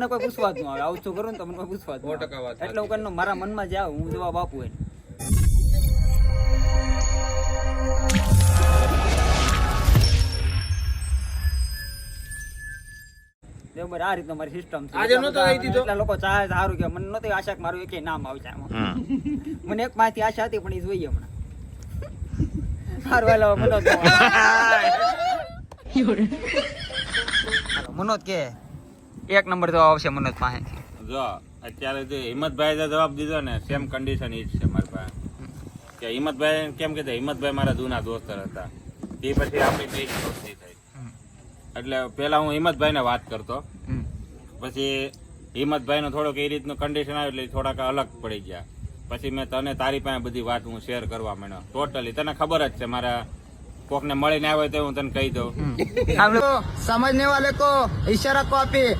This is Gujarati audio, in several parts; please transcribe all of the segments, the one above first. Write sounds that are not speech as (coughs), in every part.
મને કોઈ પૂછવા જ ન આવે. આવું છું કરું ને તો મને કોઈ પૂછવા જ ન એટલે હું કહીને મારા મનમાં જે આવે હું જવાબ આપું એને. બરાબર આ રીતનો મારી સિસ્ટમ છે. આજે નતો આવી દીધો? એટલા લોકો ચાહે સારું કે. મને નતો આશા કે મારું એકેય નામ આવશે આમાં. મને એક માંથી આશા હતી પણ એ જોઈએ હમણાં. સારું (laughs) હાલો મનોજ મનોજ કે. એક નંબર જવાબ આવશે મનોજ પાસેથી જો અત્યારે જે હિંમતભાઈ જે જવાબ દીધો ને સેમ કન્ડિશન એ જ છે મારી પાસે. કે હિંમતભાઈ કેમ કે હિંમતભાઈ મારા જૂના દોસ્તર હતા. તે પછી આપણી બે દોસ્તી થઈ એટલે પહેલા હું હિંમતભાઈને વાત કરતો. પછી હિંમતભાઈ નો થોડોક એ રીતનું કન્ડિશન આવ્યું એટલે થોડાક અલગ પડી ગયા. પછી મેં તને તારી પાસે બધી વાત હું શેર કરવા માંડ્યો. ટોટલી તને ખબર જ છે મારા કોક ને મળીને આવે તો હું તને કહી દઉં. સમજને વાલે કો ઈશારા કોપી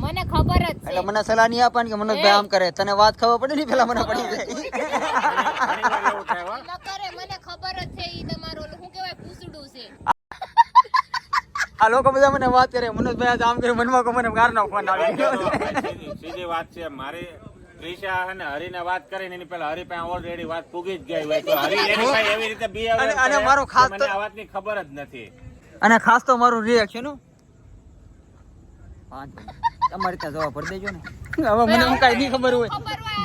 મને ખબર જ એટલે મને સલાહ નહીં આપવાની કે મનોજભાઈ આમ કરે. તને વાત ખબર પડે ને પેલા મને પડી જાય. (laughs) ઘણીવાર એવું થાય હો. ન કરે મને ખબર જ છે ઈ તમારું શું કહેવાય પૂછડું છે. આ લોકો બધા મને વાત કરે. મનોજભાઈ આજે આમ કર્યું મનમાં કો મને ગારનો ફોન આવી. ગયો સીધી વાત છે. મારી ત્રિષા અને હરીને વાત કરીને એની પેલા હરી પાસે ઓલરેડી વાત પૂગી જ ગઈ હોય. તો હરી એની પાસે એવી રીતે બી અને- અને મારો ખાસ તો- મને આ વાતની ખબર જ નથી. અને ખાસ તો મારું રિએક્શન પાંચ તમારે ત્યાં જવા પડી દેજો ને. હવે મને હું કાંઈ નહીં ખબર હોય.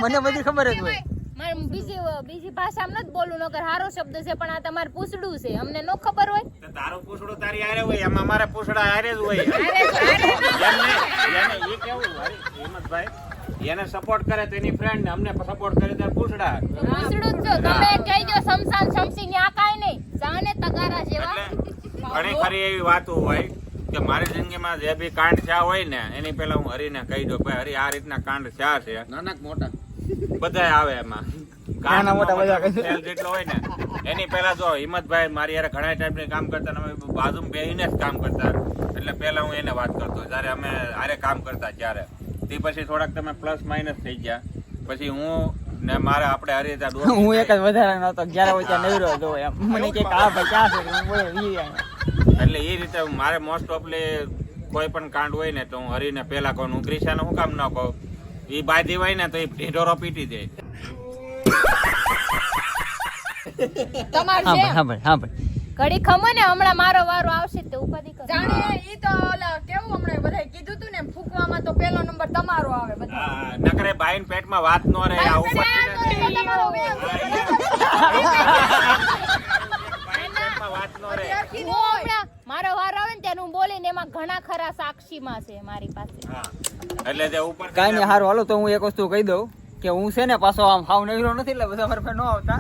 મને બધી ખબર જ હોય. મારે બીજી બીજી ભાષામાં નથી બોલું નકર હારો શબ્દ છે પણ આ તમારે પૂછડું છે. અમને નો ખબર હોય. તારો પૂછડો તારી આરે હોય એમાં મારા પૂછડા હારે જ હોય. એને એ કેવું હિંમતભાઈ એને સપોર્ટ કરે તો એની ફ્રેન્ડ ને અમને સપોર્ટ કરે તો પૂછડા. પૂછડું જ છો. તમે દો સમસાન સમસી ને આ કાંઈ નહીં. જાને ઘણી ખરી એવી વાતો હોય કે મારી જિંદગીમાં જે બી કાંડ થયા હોય ને એની પહેલા હું હરીને કહી દઉં ભાઈ હરી આ રીતના કાંડ થયા છે. નાના મોટા. બધા આવે એમાં. નાના મોટા બધા જેટલો હોય ને એની પહેલા જો હિંમતભાઈ મારી યાર ઘણા ટાઈપની કામ કરતા અમે બાજુમાં બેહીને જ કામ કરતા. એટલે પહેલા હું એને વાત કરતો જ્યારે અમે હારે કામ કરતા ત્યારે. તે પછી થોડાક તમે પ્લસ માઇનસ થઈ ગયા. પછી હું ને મારે આપણે હારી રીતે હું એક જ વધારે નતો જ્યારે વચ્ચે ત્યાં નવરો હતો એમ. મને કે આ ભાઈ ક્યાં છે? હું બોલે વી. એટલે એ રીતે મારે મોસ્ટ ઓફલી કોઈ પણ કાંડ હોય ને તો હું હરીને પહેલા કહું હું ક્રિશાને હું કામ ન કહું. એ બાજી હોય ને તો એ ઢીઢોરો પીટી જાય. તમારે હા ભાઈ હા ભાઈ. ઘડી ખમો ને હમણાં મારો વારો આવશે તે ઉપાધિ કરો. જાણે ઈ તો ઓલા કેવું હમણાં બધાય કીધું તું ને ફૂકવામાં તો પેલો નંબર તમારો આવે બધા. નકરે બાઈન પેટમાં વાત ન રહે આ ઉપર તમારો (laughs) હોય. બાઈન પેટમાં વાત ન રહે હું હમણાં મારો વારો આવે ને ત્યારે હું બોલીને એમાં ઘણા ખરા સાક્ષીમાં છે મારી પાસે. એટલે જે ઉપર કાંઈ નહીં હારું હાલો તો હું એક વસ્તુ કહી દઉં કે હું છે ને પાછો આમ હાવ નવીરો નથી એટલે બધા મારા ન આવતા.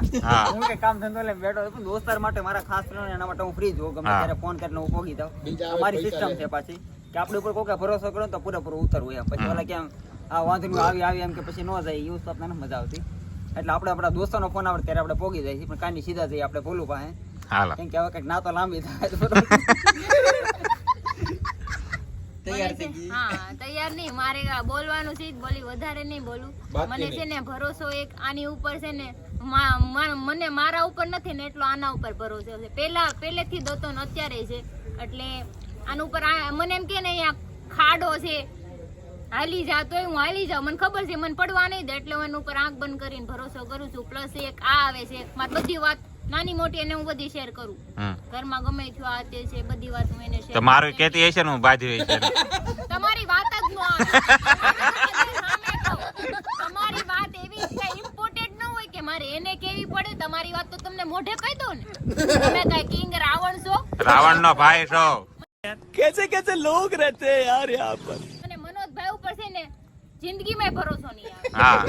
હું. કે કામ ધંધો લઈને બેઠો છું. પણ દોસ્તાર માટે મારા ખાસ કરીને એના માટે હું ફ્રી છું ગમે ત્યારે ફોન કરીને હું પોગી દઉં મારી સિસ્ટમ છે પાછી કે આપણે ઉપર કોઈ ભરોસો કરો ને તો પૂરેપૂરો ઉતરવું એમ. પછી ઓલા કેમ આ વાંધો નહીં આવી આવી એમ કે પછી ન જાય યુઝ તો આપણને મજા આવતી. એટલે આપણે આપણા દોસ્તોનો ફોન આવે ત્યારે આપણે પોગી જાય છે પણ કાંઈ નહીં સીધા જઈએ આપણે ભૂલું પાસે. કેમ કે હવે કંઈક ના તો લાંબી થાય. (laughs) તૈયાર થઈ ગઈ. હા તૈયાર નહીં. મારે બોલવાનું છે બોલી વધારે નહીં બોલું. મને છે ને ભરોસો એક આની ઉપર છે ને મને મારા ઉપર નથી ને એટલો આના ઉપર ભરોસો છે. પેલા પહેલેથી દોતો ને અત્યારે છે. એટલે આના ઉપર મને એમ કે ને અહીંયા ખાડો છે. હાલી જા તોય હું હાલી જાઉં. મને ખબર છે મને પડવા નહીં દે. એટલે હું એના ઉપર આંખ બંધ કરીને ભરોસો કરું છું. પ્લસ એક આ આવે છે. મારી બધી વાત નાની મોટી એને હું બધી શેર કરું. ઘરમાં ગમે થયું આ તે છે બધી વાત હું એને શેર મારું કેતી હશે ને હું બાજુ હશે તમારી વાત જ નો. તમારી વાત એવી છે ઇમ્પોર્ટેન્ટ ન હોય કે મારે એને કેવી પડે તમારી વાત તો તમને મોઢે કહી દો ને. તમે કઈ કિંગ રાવણ છો? રાવણ નો ભાઈ છો. અને મનોજભાઈ ઉપર છે ને જિંદગીમાં ભરોસો નહીં હા.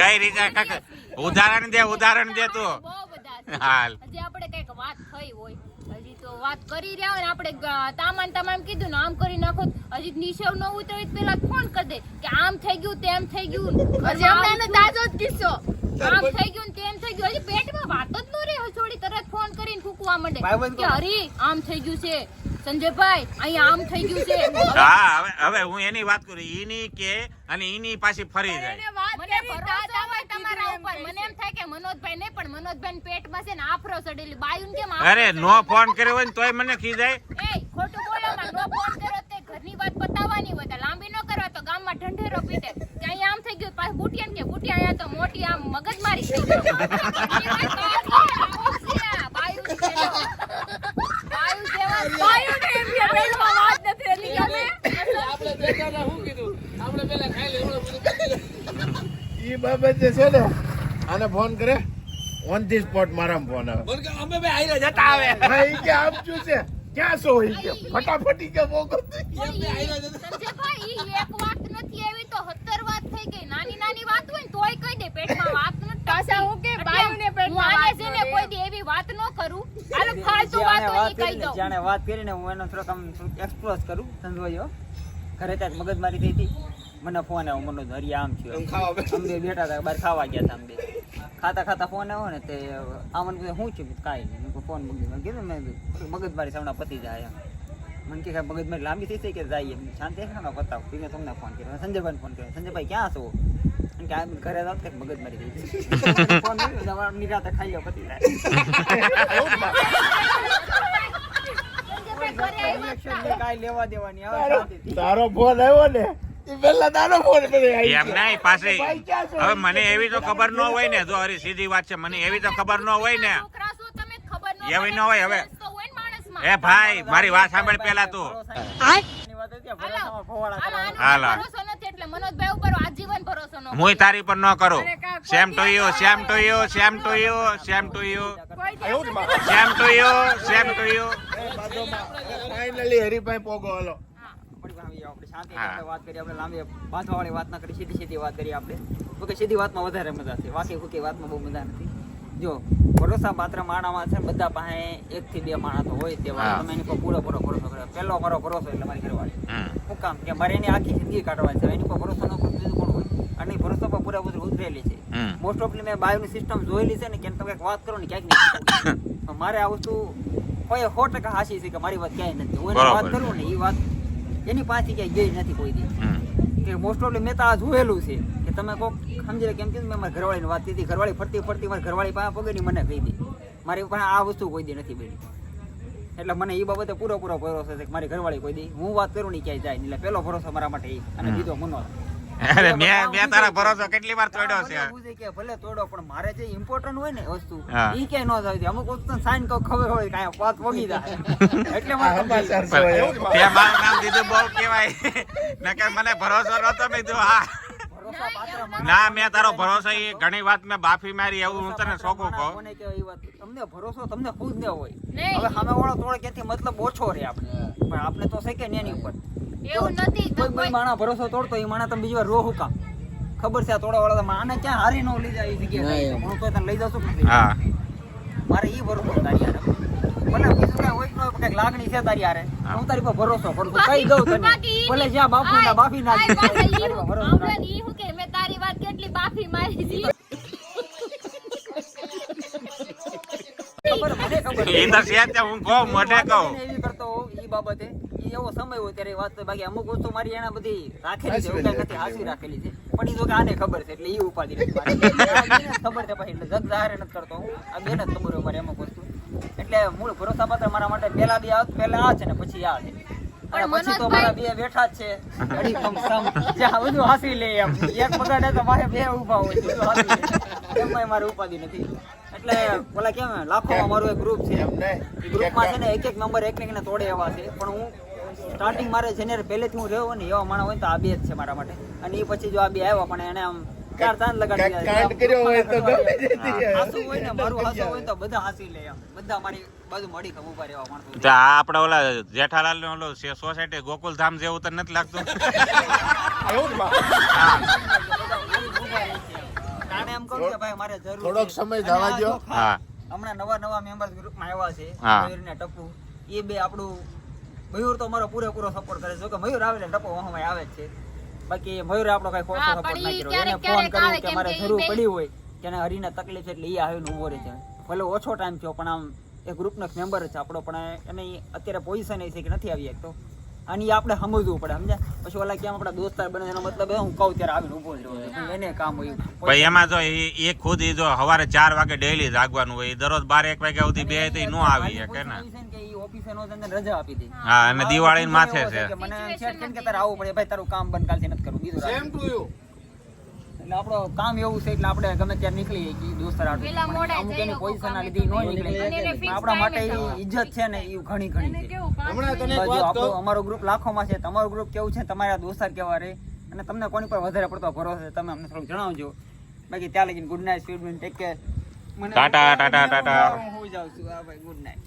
કઈ રીતે? કાકા ઉદાહરણ દે ઉદાહરણ દે તું. બહુ બધા હાલ. હજી આપણે કંઈક વાત થઈ હોય. હજી તો વાત કરી રહ્યા હોય આપણે તામાન તમામ કીધું ને આમ કરી નાખો હજી નિશવ ન ઉતરે પેલા ફોન કરી દે? કે આમ થઈ ગયું તેમ થઈ ગયું. હજી હમણાં એનો તાજો જ કિસ્સો. આમ થઈ ગયું ને તેમ થઈ ગયું. હજી પેટમાં વાત જ ન રહે. હસોડી તરત ફોન કરીને ફૂકવા માંડે. કે હરી આમ થઈ ગયું છે. સંજયભાઈ અહીંયા આમ થઈ ગયું છે. હા હવે હવે હું એની વાત કરું ઈની કે અને એની પાછી ફરી જાય. મને ભરોસો હોય તમારા ઉપર. મને એમ થાય કે મનોજભાઈ નહીં પણ મનોજભાઈ પેટમાં છે ને આફરો ચડેલી બાયુન કેમ અરે નો ફોન કર્યો હોય ને તોય મને ખીજાય. એ ખોટું બોલો નો ફોન કર્યો તે ઘરની વાત પતાવવાની હોય લાંબી નો કરવા તો ગામમાં ઢંઢેરો પીટે. કે અહીંયા આમ થઈ ગયું પાછું બુટિયાને કે બુટિયા અહીંયા તો મોટી આમ મગજમારી. (laughs) થઈ ગઈ એ વાત તો આવો છે આ, બાયું છે જો. બાયું જેવા બાયુને એમ કે પેટમાં વાત નથી એની ગમે ઈ બાબતે છે ને આને ફોન કરે. ઓન ધી સ્પોટ મારા ફોન આવે. હા, ઈ કે આમ શું છે. ક્યાં છો ઈ કે? ફટાફટ ઈ કે મોકો સંજયભાઈ, ઈ એક વાત નથી એવી તો 17 વાત થઈ ગઈ. નાની નાની વાત હોય ને તોય કહી દે પેટમાં વાત નથી પાછા હું કે બાયુને પેટમાં વાત છે ને કોઈ. દી. એવી વાત ન કરું. હાલો ફાલતુ વાતો ની કહી દઉં. જાણે વાત કરીને હું એનો થોડોક આમ એક્સપ્લોઝ કરું સંજોયો ઘરે ત્યાં મગજમારી થઈ હતી. મને ફોન આવ્યો મનોજ હરી આમ થયો. અમે બે બેઠા હતા બહાર ખાવા ગયા હતા અમે બે. ખાતા ખાતા ફોન આવ્યો ને તે આમન મને શું છે? કાંઈ નહીં. મેં ફોન મૂકી. મેં કીધું મેં મગજમારી સામના પતી જાય એમ. મને કે મગજમારી લાંબી થઈ થઈ કે જાય એમ? શાંતિ રાખો પતાવ તમે તમને ફોન કર્યો. સંજયભાઈને ફોન કર્યો. સંજયભાઈ ક્યાં છો? કે આ ઘરે જાવ મગજમારી થઈ ફોન કર્યો નિરાતે ખાઈ લો પતી જાય. સંજયભાઈ ઘરે આવ્યા ઇલેક્શન ને. કાંઈ લેવા દેવાની તારો ફોન આવ્યો ને હવે મને એવી તો ખબર ન હોય ને જો હરી સીધી વાત છે મને એવી તો ખબર ન હોય ને. છોકરા છો તમે ખબર ન એવી ન હોય હવે. તો હોય ને માણસમાં. એ ભાઈ મારી વાત સાંભળ પેલા તું. હું તારી પર ન કરું. Same to you same to you same to you same to you same to you same to you finally Haribhai Pogo હાલો આપણી પાસે આવી આપણે શાંતિ હા. આપણે વાત કરીએ આપણે લાંબી બાંધવાવાળી વાત ના કરી સીધી સીધી વાત કરીએ આપણે. તો કે સીધી વાતમાં વધારે મજા છે. વાકી ફૂકી વાતમાં બહુ મજા નથી. જો ભરોસા પાત્ર માણામાં છે ને બધા પાસે એક થી બે માણા તો હોય તેવા. હા. તમે એની પર પૂરો પૂરો ભરોસો કર્યો પહેલો મારો ભરોસો એટલે મારી ઘરવાળી. હમ. શું કામ કે મારે એની આખી જિંદગી કાઢવાની છે. એની પર ભરોસો ન કરતો બીજું કોણ હોય? અને એ ભરોસો પર પૂરેપૂરી ઉતરેલી છે. હમ. મોસ્ટ ઓફલી મેં બાયોની સિસ્ટમ જોયેલી છે ને કે તમે કંઈક વાત કરો ને ક્યાંક નહીં. (coughs) પણ મારે આ વસ્તુ કોઈ સો ટકા હાસી છે કે મારી વાત ક્યાંય નથી. હું એની વાત બરાબર. કરું ને એ વાત એની પાસે ક્યાંય ગઈ નથી કોઈ દી. કે મોસ્ટ ઓફલી મેં તો આ જોયેલું છે કે તમે કોક સમજી લે કેમ કે મેં મારી ઘરવાળીની વાત કીધી. ઘરવાળી ફરતી ફરતી મારી ઘરવાળી પાસે પગની મને કહી દી. મારી પાસે આ વસ્તુ કોઈ દી નથી બની. એટલે મને એ બાબતે પૂરો પૂરો ભરોસો છે કે મારી ઘરવાળી કોઈ દી હું વાત કરું નહીં ક્યાંય જાય. એટલે પેલો ભરોસો મારા માટે અને બીજો મનો. અરે મેં મેં તારા ભરોસો કેટલી વાર તોડ્યો છે? એવું કે ભલે તોડો પણ મારે જે ઇમ્પોર્ટન્ટ હોય ને વસ્તુ ઈ ક્યાંય ન જાય અમુક વસ્તુ સાઈન કહું ખબર હોય કે અહીંયા વગી જાય. (laughs) એટલે મારે સમાચાર સમજાઈ છે પણ તે મારું નામ દીધું બહુ કહેવાય. (laughs) નકર મને ભરોસો નતો મેં હા. ના તારો ભરોસો એ ઘણી વાત મેં બાફી મારી એવું હું તને સોખું કહું. કોને કહેવાય વાત? તમને ભરોસો તમને ખુદ ને હોય. હવે સામે વાળો તોડે ક્યાંથી મતલબ ઓછો રહે આપણે. પણ આપણે તો છે કે ને એની ઉપર. એવું નથી કોઈ કોઈ માણા ભરોસો તોડતો એ માણા તમે બીજી વાર રો હું કામ ખબર છે આ તોડા વાળા માને ક્યાં હારી નો લઈ જાય એ જગ્યાએ હું તો તને લઈ જાઉં છું હા. મારે એ ભરોસો તારી યાર બીજું કાંઈ હોય કે ન હોય, પણ કાંઈક લાગણી છે તારી હારે. હું. તારી પર ભરોસો કરું છું. દઉં તને? ભલે જ્યાં બાપુ ના બાફી હમણાં ઈ હું કે મેં તારી વાત કેટલી બાફી મારી છે? ખબર મને ખબર એ તો છે હું કહું મોઢે કહું. એવી કરતો ઈ બાબતે. એવો સમય હોય ત્યારે વાત બાકી અમુક વસ્તુ મારી એના બધી રાખેલી છે નથી હાસી રાખેલી છે. પણ એ તો કે આને ખબર છે એટલે એ ઉપાધિ (laughs) ખબર છે પછી એટલે જગ જાહેર નથી કરતો હું. આ બેને જ ખબર હોય મારી અમુક વસ્તુ. એટલે મૂળ ભરોસાપાત્ર મારા માટે પહેલા બી આવત પહેલા આ છે ને પછી આ છે. અને પછી તો મારા બે બેઠા જ છે. ઘડી કમ સમ. જ્યાં બધું હાસી લે એમ. એક પગાડે તો મારે બે ઊભા હોય બધું હાસી લે. એમાંય મારે ઉપાધિ નથી. એટલે ઓલા કેમ લાખોમાં મારું એક ગ્રુપ છે. એમ ગ્રુપમાં છે ને એક એક નંબર એક ને તોડે એવા છે. પણ હું સ્ટાર્ટિંગ મારે જેને પહેલેથી હું રહ્યો ને એવા માણસ હોય તો આ બે જ છે મારા માટે. અને એ પછી જો આ બે આવ્યા પણ એને આમ ચાર તાન લગાડી કાંડ કર્યો હોય તો ગમે જતી હાસુ હોય ને મારું હાસુ હોય તો બધા હાસી લે એમ. બધા મારી બાજુ મળી ખમ ઊભા રહેવા માણસો. આ આપણે ઓલા જેઠાલાલ નો ઓલો સોસાયટી ગોકુલ ધામ જેવું તો નથી લાગતું? (laughs) કારણે એમ કહું કે ભાઈ મારે જરૂર થોડોક સમય જવા આ દ્યો. જો ખાસ હા. હમણાં નવા નવા મેમ્બર્સ ગ્રુપમાં આવ્યા છે. ને ટપુ એ બે આપણું મયુર તો અમારો પૂરેપૂરો સપોર્ટ કરે છે. જો કે મયુર આવે એટલે ટપુ વહામાં આવે જ છે. બાકી મયુર આપણો કઈ ખોટો સપોર્ટ ના કર્યો. એને ફોન કર્યો કે મારે જરૂર પડી હોય. કે એને હરીને તકલીફ છે એટલે એ આવીને ઊભો રહે છે. ભલે ઓછો ટાઈમ થયો પણ આમ એ ગ્રુપનો એક મેમ્બર છે આપણો પણ એને અત્યારે પોઝિશન એ છે કે નથી આવી શકતો અને એ આપણે સમજવું પડે સમજે પછી ઓલા કેમ આપણા દોસ્તાર બને એનો મતલબ એ હું કહું ત્યારે આવીને ઊભો જ રહ્યો છે. એને કામ હોય ભાઈ એમાં જો એ ખુદ એ જો સવારે ચાર વાગે ડેઈલી જાગવાનું હોય દરરોજ બાર એક વાગ્યા સુધી બે તો ન આવી શકે ને. ઓફિસે નો તને રજા આપી દે. હા અને દિવાળી માથે છે. કે મને એમ કેમ કે તારે આવવું પડે ભાઈ તારું કામ બંધ કાલથી નથી કરવું. બીજું સેમ ટુ યુ એટલે આપણો કામ એવું છે એટલે આપણે ગમે ત્યારે નીકળીએ કે દોસ્તર મોડા અમુક જઈ એની લોકો પોઝિશન ના લીધી નો નીકળે. આપણા માટે ઇજ્જત છે ને એ ઘણી ઘણી છે. હમણાં તને એક વાત કહું. અમારો ગ્રુપ લાખોમાં છે. તમારું ગ્રુપ કેવું છે? તમારા દોસ્તાર કેવા રે? અને તમને કોની પર વધારે પડતો ભરોસો છે? તમે અમને થોડું જણાવજો. બાકી ત્યાં લગીને good night sweet take care tata, tata, tata. હું જાઉં છું. હા ભાઈ ગુડ નાઇટ.